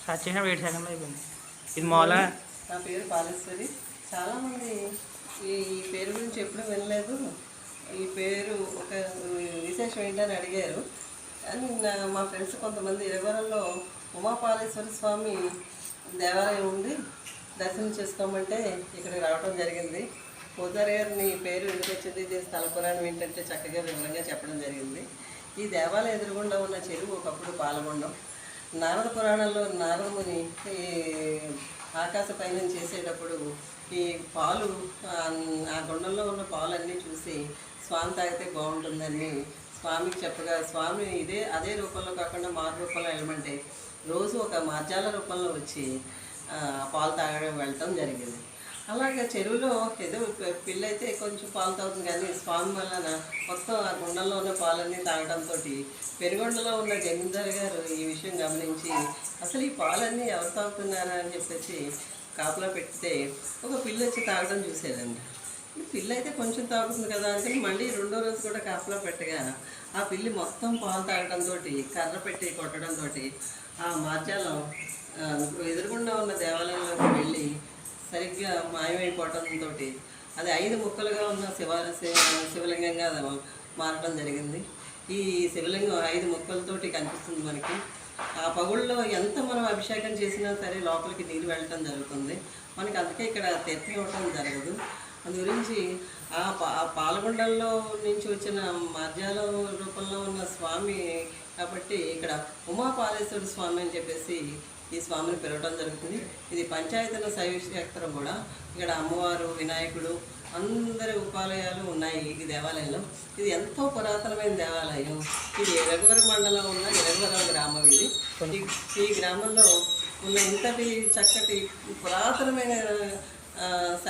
Start చేసిన wait సెకండ్లో అయిపోయింది. ఇది మామూలుగా నా పేరు పాలేశ్వరి చాలామంది ఈ పేరు గురించి ఎప్పుడు వినలేదు. ఈ పేరు ఒక విశేషం ఏంటని అడిగారు. కానీ నా మా ఫ్రెండ్స్ కొంతమంది ఇరవరంలో ఉమాపాలేశ్వర స్వామి దేవాలయం ఉంది. దర్శనం చేసుకోమంటే ఇక్కడికి రావడం జరిగింది. పూజారి గారు నీ పేరు ఎందుకు వచ్చింది? దీని స్థల ఏంటంటే చక్కగా వివరంగా చెప్పడం జరిగింది. ఈ దేవాలయం ఎదురుగుండా ఉన్న చెరువు ఒకప్పుడు పాలగొండం. నారద పురాణంలో నారదముని ఈ ఆకాశ పయనం చేసేటప్పుడు ఈ పాలు ఆ- గుండంలో ఉన్న పాలన్నీ చూసి స్వామి తాగితే బాగుంటుందని స్వామికి చెప్పగా స్వామి ఇదే అదే రూపంలో కాకుండా మారు రూపంలో వెళ్ళమంటే. రోజు ఒక మార్జాల రూపంలో వచ్చి పాలు తాగడం వెళ్ళటం జరిగింది. అలాగే చెరువులో ఏదో పిల్లైతే కొంచెం పాలు తాగుతుంది కానీ స్వామి వలన మొత్తం ఆ గుండంలో ఉన్న పాలన్నీ తాగడంతో పెరుగొండలో ఉన్న జమీందారు గారు ఈ విషయం గమనించి అసలు ఈ పాలన్నీ ఎవరు తాగుతున్నారా అని చెప్పేసి కాపలా పెడితే ఒక పిల్ల వచ్చి తాగడం చూసేదండి. ఈ పిల్ల అయితే కొంచెం తాగుతుంది కదా అని మళ్ళీ రెండో రోజు కూడా కాపలా పెట్టగా ఆ పిల్లి మొత్తం పాలు తాగడంతో కర్ర పెట్టి కొట్టడంతో ఆ మార్జాలం ఆ, ఎదురుగుండా ఉన్న దేవాలయంలోకి వెళ్ళి సరిగ్గా మాయమైపోవడంతో అది ఐదు ముక్కలుగా ఉన్న శివ శివలింగంగా అది మారడం జరిగింది. ఈ శివలింగం ఐదు ముక్కలతోటి కనిపిస్తుంది మనకి. ఆ పగుళ్ళలో ఎంత మనం అభిషేకం చేసినా సరే లోపలికి నీరు వెళ్ళటం జరుగుతుంది. మనకి అందుకే ఇక్కడ తీర్థం ఇవ్వటం జరగదు. అందు గురించి ఆ పా ఆ నుంచి వచ్చిన మర్యాలం రూపంలో ఉన్న స్వామి కాబట్టి ఇక్కడ ఉమాపాలేశ్వర స్వామి అని చెప్పేసి ఈ స్వామిని పిలవడం జరుగుతుంది. ఇది పంచాయతీల శైవ కూడా. ఇక్కడ అమ్మవారు వినాయకుడు అందరి ఉపాలయాలు ఉన్నాయి ఈ దేవాలయంలో. ఇది ఎంతో పురాతనమైన దేవాలయం. ఇది ఎరగవరం మండలం ఉన్న ఎరగవరం గ్రామం ఇది. ఈ గ్రామంలో ఉన్న ఇంతటి చక్కటి పురాతనమైన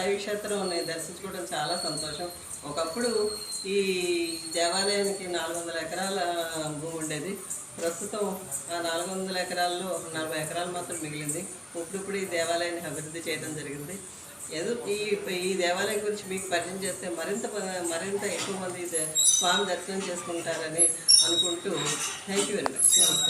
ఆ, క్షేత్రం ఉన్నాయి దర్శించుకోవడం చాలా సంతోషం. ఒకప్పుడు ఈ దేవాలయానికి నాలుగు వందల ఎకరాల భూమి ఉండేది. ప్రస్తుతం ఆ నాలుగు వందల ఎకరాల్లో నలభై ఎకరాలు మాత్రం మిగిలింది. ఇప్పుడిప్పుడు ఈ దేవాలయాన్ని అభివృద్ధి చేయడం జరిగింది. ఏదో ఈ ఈ దేవాలయం గురించి మీకు పరిచయం చేస్తే మరింత మరింత ఎక్కువ మంది స్వామి దర్శనం చేసుకుంటారని అనుకుంటూ థ్యాంక్ యూ వెరీ మచ్.